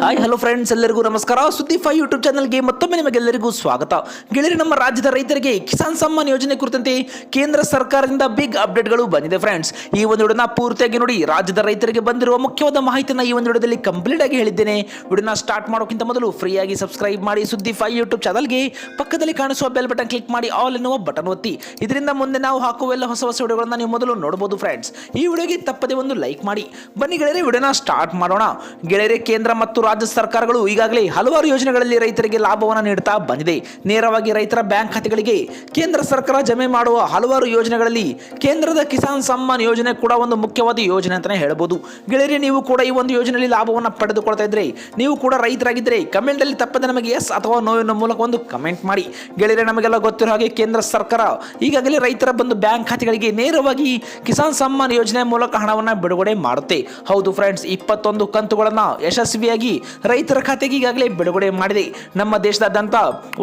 Hi hello friends ಎಲ್ಲರಿಗೂ ನಮಸ್ಕಾರ. ಸುದ್ದಿ ಫೈ ಯೂಟ್ಯೂಬ್ ಚಾನಲ್ಗೆ ಮತ್ತೊಮ್ಮೆ ನಿಮಗೆಲ್ಲರಿಗೂ ಸ್ವಾಗತ. ಗೆಳೆಯರು, ನಮ್ಮ ರಾಜ್ಯದ ರೈತರಿಗೆ ಕಿಸಾನ್ ಸಮ್ಮಾನ್ ಯೋಜನೆ ಕುರಿತಂತೆ ಕೇಂದ್ರ ಸರ್ಕಾರದಿಂದ ಬಿಗ್ ಅಪ್ಡೇಟ್ಗಳು ಬಂದಿದೆ ಫ್ರೆಂಡ್ಸ್ ಈ ಒಂದು ವಿಡಿಯೋನ ಪೂರ್ತಿಯಾಗಿ ನೋಡಿ, ರಾಜ್ಯದ ರೈತರಿಗೆ ಬಂದಿರುವ ಮುಖ್ಯವಾದ ಮಾಹಿತಿಯನ್ನು ಈ ಒಂದು ವಿಡಿಯೋದಲ್ಲಿ ಕಂಪ್ಲೀಟ್ ಆಗಿ ಹೇಳಿದ್ದೇನೆ. ವಿಡಿಯೋನ ಸ್ಟಾರ್ಟ್ ಮಾಡೋಕ್ಕಿಂತ ಮೊದಲು ಫ್ರೀಯಾಗಿ ಸಬ್ಸ್ಕ್ರೈಬ್ ಮಾಡಿ, ಸುದ್ದಿ ಫೈ ಯೂಟ್ಯೂಬ್ ಚಾನಲ್ಗೆ ಪಕ್ಕದಲ್ಲಿ ಕಾಣಿಸುವ ಬೆಲ್ ಬಟನ್ ಕ್ಲಿಕ್ ಮಾಡಿ ಆಲ್ ಎನ್ನುವ ಬಟನ್ ಒತ್ತಿ. ಇದರಿಂದ ಮುಂದೆ ನಾವು ಹಾಕುವ ಎಲ್ಲ ಹೊಸ ಹೊಸ ವಿಡಿಯೋಗಳನ್ನ ನೀವು ಮೊದಲು ನೋಡಬಹುದು ಫ್ರೆಂಡ್ಸ್ ಈ ವಿಡಿಯೋಗೆ ತಪ್ಪದೆ ಒಂದು ಲೈಕ್ ಮಾಡಿ. ಬನ್ನಿ ಗೆಳೆಯರೆ, ವಿಡಿಯೋನ ಸ್ಟಾರ್ಟ್ ಮಾಡೋಣ. ಗೆಳೆಯರೆ, ಕೇಂದ್ರ ಮತ್ತು ರಾಜ್ಯ ಸರ್ಕಾರಗಳು ಈಗಾಗಲೇ ಹಲವಾರು ಯೋಜನೆಗಳಲ್ಲಿ ರೈತರಿಗೆ ಲಾಭವನ್ನು ನೀಡುತ್ತಾ ಬಂದಿದೆ. ನೇರವಾಗಿ ರೈತರ ಬ್ಯಾಂಕ್ ಖಾತೆಗಳಿಗೆ ಕೇಂದ್ರ ಸರ್ಕಾರ ಜಮೆ ಮಾಡುವ ಹಲವಾರು ಯೋಜನೆಗಳಲ್ಲಿ ಕೇಂದ್ರದ ಕಿಸಾನ್ ಸಮ್ಮಾನ್ ಯೋಜನೆ ಕೂಡ ಒಂದು ಮುಖ್ಯವಾದ ಯೋಜನೆ ಅಂತಲೇ ಹೇಳ್ಬೋದು. ಗೆಳೆಯರೇ, ನೀವು ಕೂಡ ಈ ಒಂದು ಯೋಜನೆಯಲ್ಲಿ ಲಾಭವನ್ನು ಪಡೆದುಕೊಳ್ತಾ ಇದ್ರೆ, ನೀವು ಕೂಡ ರೈತರಾಗಿದ್ದರೆ ಕಮೆಂಟಲ್ಲಿ ತಪ್ಪದೆ ನಮಗೆ ಎಸ್ ಅಥವಾ ನೋ ಎನ್ನುವ ಮೂಲಕ ಒಂದು ಕಮೆಂಟ್ ಮಾಡಿ. ಗೆಳೆಯರೆ, ನಮಗೆಲ್ಲ ಗೊತ್ತಿರೋ ಹಾಗೆ ಕೇಂದ್ರ ಸರ್ಕಾರ ಈಗಾಗಲೇ ರೈತರ ಬಂದು ಬ್ಯಾಂಕ್ ಖಾತೆಗಳಿಗೆ ನೇರವಾಗಿ ಕಿಸಾನ್ ಸಮ್ಮಾನ್ ಯೋಜನೆ ಮೂಲಕ ಹಣವನ್ನು ಬಿಡುಗಡೆ ಮಾಡುತ್ತೆ. ಹೌದು ಫ್ರೆಂಡ್ಸ್ ಇಪ್ಪತ್ತೊಂದು ಕಂತುಗಳನ್ನು ಯಶಸ್ವಿಯಾಗಿ ರೈತರ ಖಾತೆಗೆ ಈಗಾಗಲೇ ಬಿಡುಗಡೆ ಮಾಡಿದೆ. ನಮ್ಮ ದೇಶದಾದ್ಯಂತ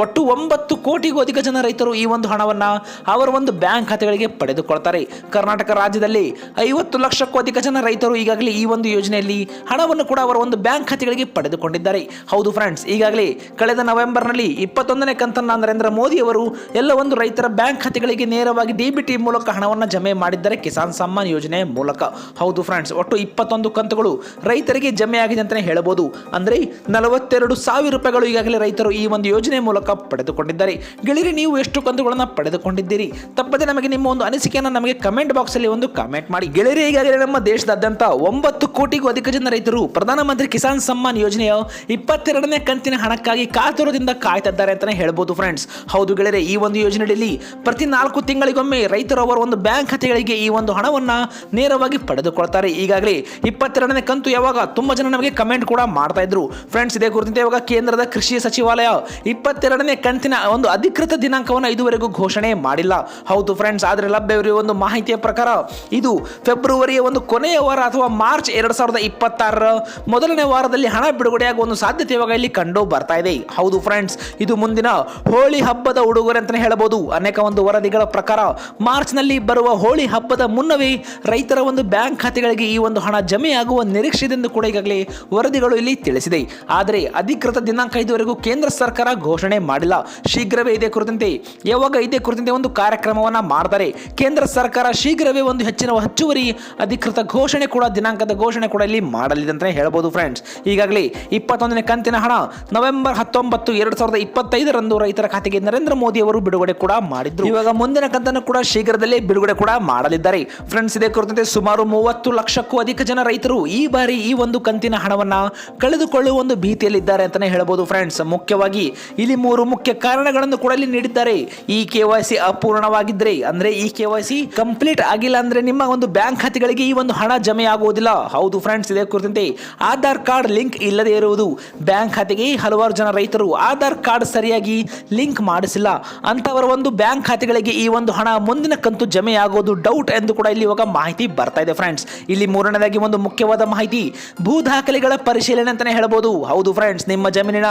ಒಟ್ಟು ಒಂಬತ್ತು ಕೋಟಿಗೂ ಅಧಿಕ ಜನ ರೈತರು ಈ ಒಂದು ಹಣವನ್ನು ಅವರ ಒಂದು ಬ್ಯಾಂಕ್ ಖಾತೆಗಳಿಗೆ ಪಡೆದುಕೊಳ್ತಾರೆ. ಕರ್ನಾಟಕ ರಾಜ್ಯದಲ್ಲಿ ಐವತ್ತು ಲಕ್ಷಕ್ಕೂ ಅಧಿಕ ಜನ ರೈತರು ಈಗಾಗಲೇ ಈ ಒಂದು ಯೋಜನೆಯಲ್ಲಿ ಹಣವನ್ನು ಕೂಡ ಅವರ ಒಂದು ಬ್ಯಾಂಕ್ ಖಾತೆಗಳಿಗೆ ಪಡೆದುಕೊಂಡಿದ್ದಾರೆ. ಹೌದು ಫ್ರೆಂಡ್ಸ್, ಈಗಾಗಲೇ ಕಳೆದ ನವೆಂಬರ್ನಲ್ಲಿ ಇಪ್ಪತ್ತೊಂದನೇ ಕಂತನ್ನ ನರೇಂದ್ರ ಮೋದಿ ಅವರು ಎಲ್ಲ ಒಂದು ರೈತರ ಬ್ಯಾಂಕ್ ಖಾತೆಗಳಿಗೆ ನೇರವಾಗಿ ಡಿಬಿಟಿ ಮೂಲಕ ಹಣವನ್ನು ಜಮೆ ಮಾಡಿದ್ದಾರೆ ಕಿಸಾನ್ ಸಮ್ಮಾನ್ ಯೋಜನೆ ಮೂಲಕ. ಹೌದು ಫ್ರೆಂಡ್ಸ್, ಒಟ್ಟು ಇಪ್ಪತ್ತೊಂದು ಕಂತುಗಳು ರೈತರಿಗೆ ಜಮೆ ಆಗಿದೆ ಅಂತಲೇ ಹೇಳಬಹುದು. ಅಂದರೆ ನಲವತ್ತೆರಡು ಸಾವಿರ ರೂಪಾಯಿಗಳು ಈಗಾಗಲೇ ರೈತರು ಈ ಒಂದು ಯೋಜನೆ ಮೂಲಕ ಪಡೆದುಕೊಂಡಿದ್ದಾರೆ. ಗೆಳೆಯರಿ ನೀವು ಎಷ್ಟು ಕಂತುಗಳನ್ನು ಪಡೆದುಕೊಂಡಿದ್ದೀರಿ? ತಪ್ಪದೆ ನಮಗೆ ನಿಮ್ಮ ಒಂದು ಅನಿಸಿಕೆಯನ್ನು ನಮಗೆ ಕಮೆಂಟ್ ಬಾಕ್ಸಲ್ಲಿ ಒಂದು ಕಮೆಂಟ್ ಮಾಡಿ. ಗೆಳೆಯರಿ ಈಗಾಗಲೇ ನಮ್ಮ ದೇಶದಾದ್ಯಂತ ಒಂಬತ್ತು ಕೋಟಿಗೂ ಅಧಿಕ ಜನ ರೈತರು ಪ್ರಧಾನಮಂತ್ರಿ ಕಿಸಾನ್ ಸಮ್ಮಾನ್ ಯೋಜನೆಯ ಇಪ್ಪತ್ತೆರಡನೇ ಕಂತಿನ ಹಣಕ್ಕಾಗಿ ಕಾತುರದಿಂದ ಕಾಯ್ತಿದ್ದಾರೆ ಅಂತಲೇ ಹೇಳ್ಬೋದು ಫ್ರೆಂಡ್ಸ್ ಹೌದು ಗೆಳೆಯರೆ ಈ ಒಂದು ಯೋಜನೆಯಲ್ಲಿ ಪ್ರತಿ ನಾಲ್ಕು ತಿಂಗಳಿಗೊಮ್ಮೆ ರೈತರು ಅವರ ಒಂದು ಬ್ಯಾಂಕ್ ಖಾತೆಗಳಿಗೆ ಈ ಒಂದು ಹಣವನ್ನು ನೇರವಾಗಿ ಪಡೆದುಕೊಳ್ತಾರೆ. ಈಗಾಗಲೇ ಇಪ್ಪತ್ತೆರಡನೇ ಕಂತು ಯಾವಾಗ ತುಂಬ ಜನ ನಮಗೆ ಕಮೆಂಟ್ ಕೂಡ ಮಾಡ್ತಾ ಇದ್ರು. ಫ್ರೆಂಡ್ಸ್ ಇದೇ ಕುರಿತಂತೆ ಇವಾಗ ಕೇಂದ್ರದ ಕೃಷಿ ಸಚಿವಾಲಯ ಇಪ್ಪತ್ತೆರಡನೇ ಕಂತಿನ ಒಂದು ಅಧಿಕೃತ ದಿನಾಂಕವನ್ನು ಇದುವರೆಗೂ ಘೋಷಣೆ ಮಾಡಿಲ್ಲ. ಹೌದು ಫ್ರೆಂಡ್ಸ್ ಆದರೆ ಲಭ್ಯವಿರುವ ಒಂದು ಮಾಹಿತಿಯ ಪ್ರಕಾರ ಇದು ಫೆಬ್ರವರಿಯ ಒಂದು ಕೊನೆಯ ವಾರ ಅಥವಾ ಮಾರ್ಚ್ ಎರಡು ಸಾವಿರದ ಇಪ್ಪತ್ತಾರರ ಮೊದಲನೇ ವಾರದಲ್ಲಿ ಹಣ ಬಿಡುಗಡೆಯಾಗುವ ಒಂದು ಸಾಧ್ಯತೆ ಇವಾಗ ಇಲ್ಲಿ ಕಂಡು ಬರ್ತಾ ಇದೆ. ಹೌದು ಫ್ರೆಂಡ್ಸ್ ಇದು ಮುಂದಿನ ಹೋಳಿ ಹಬ್ಬದ ಉಡುಗೊರೆ ಅಂತಲೇ ಹೇಳಬಹುದು. ಅನೇಕ ಒಂದು ವರದಿಗಳ ಪ್ರಕಾರ ಮಾರ್ಚ್ನಲ್ಲಿ ಬರುವ ಹೋಳಿ ಹಬ್ಬದ ಮುನ್ನವೇ ರೈತರ ಒಂದು ಬ್ಯಾಂಕ್ ಖಾತೆಗಳಿಗೆ ಈ ಒಂದು ಹಣ ಜಮೆಯಾಗುವ ನಿರೀಕ್ಷೆ ಕೂಡ ಈಗಾಗಲೇ ವರದಿಗಳು ಇಲ್ಲಿ ತಿಳಿಸಿದೆ. ಆದರೆ ಅಧಿಕೃತ ದಿನಾಂಕ ಇದುವರೆಗೂ ಕೇಂದ್ರ ಸರ್ಕಾರ ಘೋಷಣೆ ಮಾಡಿಲ್ಲ. ಶೀಘ್ರವೇ ಇದೇ ಕುರಿತಂತೆ, ಯಾವಾಗ ಇದೇ ಕುರಿತಂತೆ ಒಂದು ಕಾರ್ಯಕ್ರಮವನ್ನು ಮಾಡ್ತಾರೆ. ಕೇಂದ್ರ ಸರ್ಕಾರ ಶೀಘ್ರವೇ ಒಂದು ಹೆಚ್ಚಿನ ಹೆಚ್ಚುವರಿ ಅಧಿಕೃತ ಘೋಷಣೆ ಕೂಡ, ದಿನಾಂಕದ ಘೋಷಣೆ ಕೂಡ ಇಲ್ಲಿ ಮಾಡಲಿದೆ ಅಂತಲೇ ಹೇಳ್ಬೋದು ಫ್ರೆಂಡ್ಸ್ ಈಗಾಗಲೇ ಇಪ್ಪತ್ತೊಂದನೇ ಕಂತಿನ ಹಣ ನವೆಂಬರ್ ಹತ್ತೊಂಬತ್ತು ಎರಡು ಸಾವಿರದ ಇಪ್ಪತ್ತೈದರಂದು ರೈತರ ಖಾತೆಗೆ ನರೇಂದ್ರ ಮೋದಿ ಅವರು ಬಿಡುಗಡೆ ಕೂಡ ಮಾಡಿದ್ರು. ಇವಾಗ ಮುಂದಿನ ಕಂತನ್ನು ಕೂಡ ಶೀಘ್ರದಲ್ಲೇ ಬಿಡುಗಡೆ ಕೂಡ ಮಾಡಲಿದ್ದಾರೆ. ಫ್ರೆಂಡ್ಸ್ ಇದೇ ಕುರಿತಂತೆ ಸುಮಾರು ಮೂವತ್ತು ಲಕ್ಷಕ್ಕೂ ಅಧಿಕ ಜನ ರೈತರು ಈ ಬಾರಿ ಈ ಒಂದು ಕಂತಿನ ಹಣವನ್ನ ಕಳೆದುಕೊಳ್ಳುವ ಒಂದು ಭೀತಿಯಲ್ಲಿದ್ದಾರೆ ಅಂತಾನೆ ಹೇಳಬಹುದು ಫ್ರೆಂಡ್ಸ್ ಮುಖ್ಯವಾಗಿ ಇಲ್ಲಿ ಮೂರು ಮುಖ್ಯ ಕಾರಣಗಳನ್ನು ಕೂಡ ಇಲ್ಲಿ ನೀಡಿದ್ದಾರೆ. ಈ ಕೆ ವೈ ಸಿ ಅಪೂರ್ಣವಾಗಿದ್ರೆ, ಅಂದ್ರೆ ಈ ಕೆ ವೈ ಸಿ ಕಂಪ್ಲೀಟ್ ಆಗಿಲ್ಲ ಅಂದ್ರೆ ನಿಮ್ಮ ಒಂದು ಬ್ಯಾಂಕ್ ಖಾತೆಗಳಿಗೆ ಈ ಒಂದು ಹಣ ಜಮೆ ಆಗುವುದಿಲ್ಲ. ಹೌದು ಫ್ರೆಂಡ್ಸ್ ಇದೇ ಕುರಿತಂತೆ ಆಧಾರ್ ಕಾರ್ಡ್ ಲಿಂಕ್ ಇಲ್ಲದೆ ಇರುವುದು. ಬ್ಯಾಂಕ್ ಖಾತೆಗೆ ಹಲವಾರು ಜನ ರೈತರು ಆಧಾರ್ ಕಾರ್ಡ್ ಸರಿಯಾಗಿ ಲಿಂಕ್ ಮಾಡಿಸಿಲ್ಲ. ಅಂತವರ ಒಂದು ಬ್ಯಾಂಕ್ ಖಾತೆಗಳಿಗೆ ಈ ಒಂದು ಹಣ ಮುಂದಿನ ಕಂತು ಜಮೆ ಆಗೋದು ಡೌಟ್ ಎಂದು ಕೂಡ ಇಲ್ಲಿ ಇವಾಗ ಮಾಹಿತಿ ಬರ್ತಾ ಇದೆ ಫ್ರೆಂಡ್ಸ್ ಇಲ್ಲಿ ಮೂರನೇದಾಗಿ ಒಂದು ಮುಖ್ಯವಾದ ಮಾಹಿತಿ, ಭೂ ದಾಖಲೆಗಳ ಪರಿಶೀಲನೆ ಅಂತಾನೆ ಹೇಳ್ಬೋದು ಹೌದು ಫ್ರೆಂಡ್ಸ್ ನಿಮ್ಮ ಜಮೀನಿನ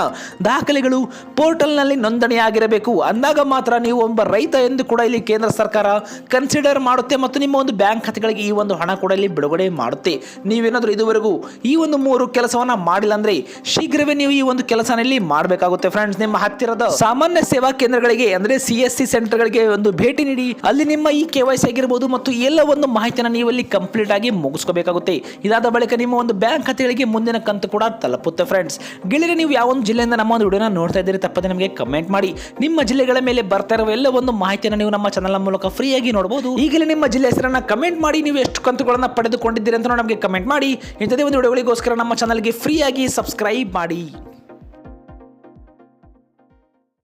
ದಾಖಲೆಗಳು ಪೋರ್ಟಲ್ನಲ್ಲಿ ನೋಂದಣಿಯಾಗಿರಬೇಕು. ಅಂದಾಗ ಮಾತ್ರ ನೀವು ಒಬ್ಬ ರೈತ ಎಂದು ಕೂಡ ಇಲ್ಲಿ ಕೇಂದ್ರ ಸರ್ಕಾರ ಕನ್ಸಿಡರ್ ಮಾಡುತ್ತೆ ಮತ್ತು ನಿಮ್ಮ ಒಂದು ಬ್ಯಾಂಕ್ ಖಾತೆಗಳಿಗೆ ಈ ಒಂದು ಹಣ ಕೂಡ ಇಲ್ಲಿ ಬಿಡುಗಡೆ ಮಾಡುತ್ತೆ. ನೀವೇನಾದರೂ ಇದುವರೆಗೂ ಈ ಒಂದು ಮೂರು ಕೆಲಸವನ್ನ ಮಾಡಿಲ್ಲ ಅಂದ್ರೆ ಶೀಘ್ರವೇ ನೀವು ಈ ಒಂದು ಕೆಲಸನಲ್ಲಿ ಮಾಡಬೇಕಾಗುತ್ತೆ ಫ್ರೆಂಡ್ಸ್ ನಿಮ್ಮ ಹತ್ತಿರದ ಸಾಮಾನ್ಯ ಸೇವಾ ಕೇಂದ್ರಗಳಿಗೆ ಅಂದ್ರೆ ಸಿ ಎಸ್ ಸಿ ಸೆಂಟರ್ಗಳಿಗೆ ಒಂದು ಭೇಟಿ ನೀಡಿ, ಅಲ್ಲಿ ನಿಮ್ಮ ಈ ಕೆ ವೈ ಸಿ ಆಗಿರಬಹುದು ಮತ್ತು ಎಲ್ಲ ಒಂದು ಮಾಹಿತಿಯನ್ನು ನೀವು ಅಲ್ಲಿ ಕಂಪ್ಲೀಟ್ ಆಗಿ ಮುಗಿಸ್ಕೋಬೇಕಾಗುತ್ತೆ. ಇದಾದ ಬಳಿಕ ನಿಮ್ಮ ಒಂದು ಬ್ಯಾಂಕ್ ಖಾತೆಗಳಿಗೆ ಮುಂದಿನ ಕಂತು ಕೂಡ ತಲುಪುತ್ತೆ ಫ್ರೆಂಡ್ಸ್ ಗೆಳೆಯರೆ ನೀವು ಯಾವ ಒಂದು ಜಿಲ್ಲೆಯಿಂದ ನಮ್ಮ ಒಂದು ವಿಡಿಯೋನ ನೋಡ್ತಾ ಇದ್ದೀರಿ, ತಪ್ಪದೆ ನಮಗೆ ಕಮೆಂಟ್ ಮಾಡಿ. ನಿಮ್ಮ ಜಿಲ್ಲೆಗಳ ಮೇಲೆ ಬರ್ತಾ ಇರುವ ಎಲ್ಲ ಒಂದು ಮಾಹಿತಿಯನ್ನು ನೀವು ನಮ್ಮ ಚಾನಲ್ ಮೂಲಕ ಫ್ರೀಯಾಗಿ ನೋಡಬಹುದು ಈಗಲೇ ನಿಮ್ಮ ಜಿಲ್ಲೆ ಹೆಸರನ್ನ ಕಮೆಂಟ್ ಮಾಡಿ, ನೀವು ಎಷ್ಟು ಕಂತುಗಳನ್ನು ಪಡೆದುಕೊಂಡಿದ್ದೀರಿ ಅಂತ ನಮಗೆ ಕಮೆಂಟ್ ಮಾಡಿ. ಇಂಥದೇ ಒಂದು ವಿಡಿಯೋಗಳಿಗೋಸ್ಕರ ನಮ್ಮ ಚಾನಲ್ಗೆ ಫ್ರೀಯಾಗಿ ಸಬ್ಸ್ಕ್ರೈಬ್ ಮಾಡಿ.